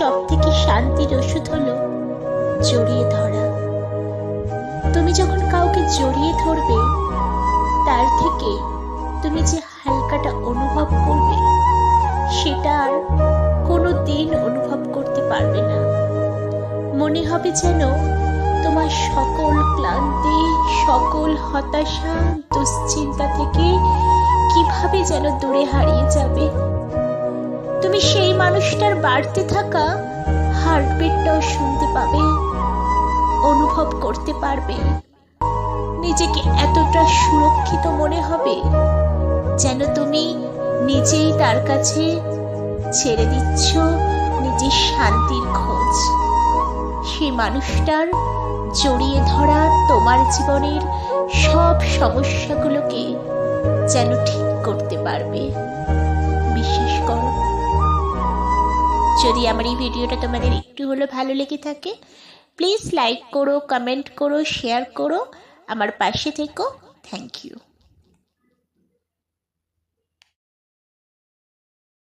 সব থেকে শান্তির ওষুধ হলো জড়িয়ে ধরা। তুমি যখন কাউকে জড়িয়ে ধরবে, তার থেকে তুমি যে হালকাটা অনুভব করবে, সেটা আর কোনো দিন অনুভব করতে পারবে না। মনে হবে যেন তোমার সকল ক্লান্তি, সকল হতাশা, দুশ্চিন্তা থেকে কীভাবে যেন দূরে হারিয়ে যাবে তুমি সেই মানুষটার বাড়তে থাকা হার্টবিটটাও শুনতে পাবে, অনুভব করতে পারবে। নিজেকে এতটা সুরক্ষিত মনে হবে যেন তুমি নিজেই তার কাছে ছেড়ে দিচ্ছ নিজের শান্তির খোঁজ। সেই মানুষটার জড়িয়ে ধরা তোমার জীবনের সব সমস্যাগুলোকে যেন ঠিক করতে পারবে। যদি আমার এই ভিডিওটা তোমাদের একটু হলেও ভালো লেগে থাকে প্লিজ লাইক করো কমেন্ট করো শেয়ার করো, আমার পাশে থেকো। Thank you